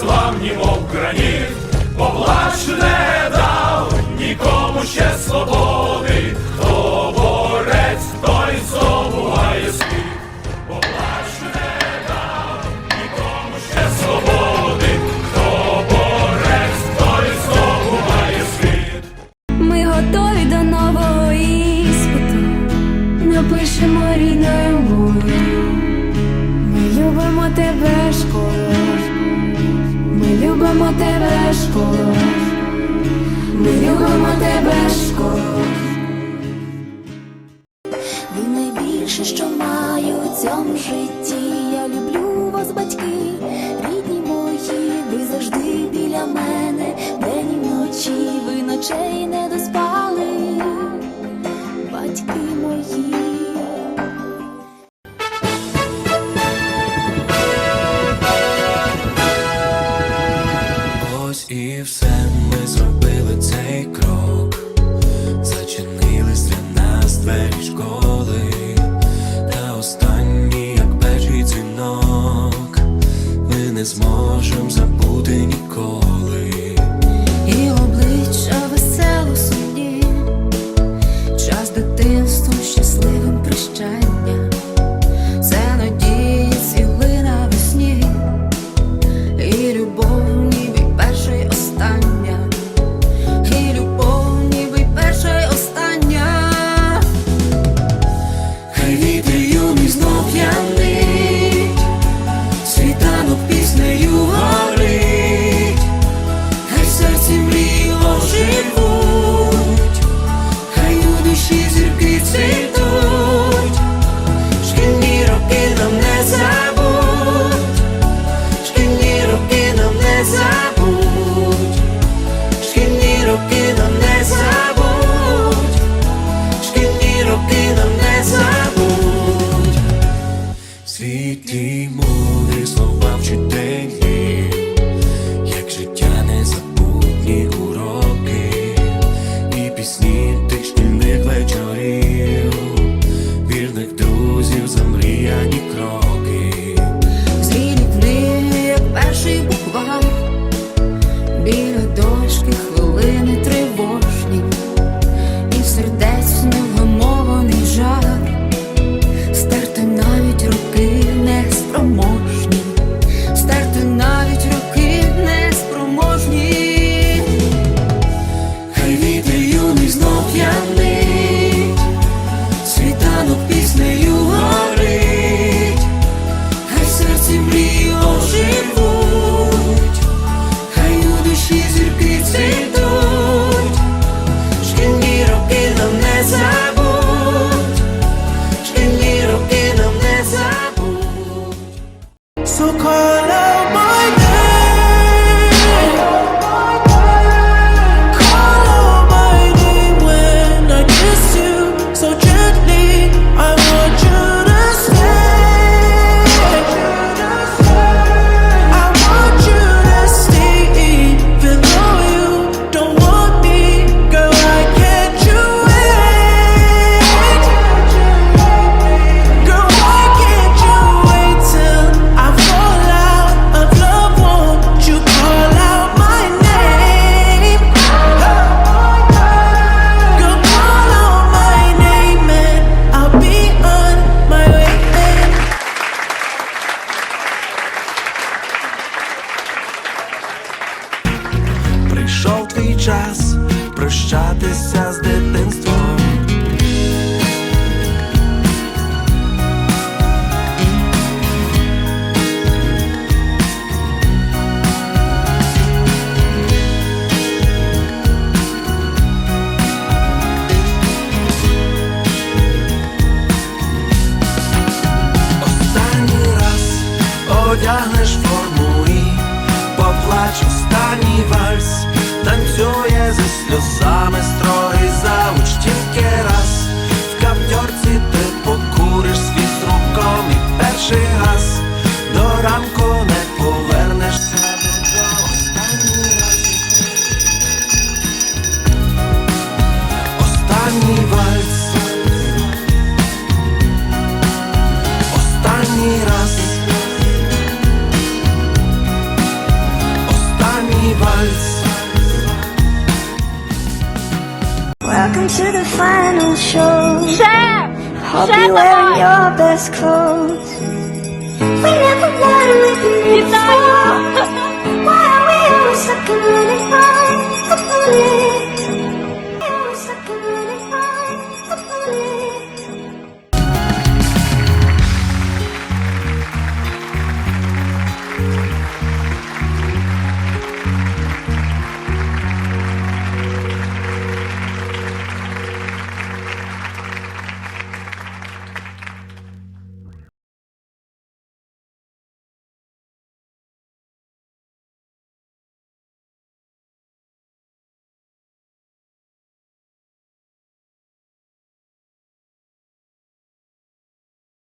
Незламні, мов граніт, поплач не дав нікому ще свободи, хто борець, той здобуває світ, поплач не нікому ще свободи, хто борець, той здобуває світ. Ми готові до нового іспиту, напишемо рідною мовою. Ми любимо тебе, школа. Тебе, школа. Ми любимо тебе, школа. Ви найбільше, що маю у цьому житті. Я люблю вас, батьки, рідні мої, ви завжди біля мене, день і вночі, ви ночей не доспали, батьки мої. Світлі мудрі слова вчителі час прощатися з дитинством. Останній раз Одягнеш зі to final show. I'll be wearing your best clothes. We never wanted you before. Why are we always stuck in running from the bullet?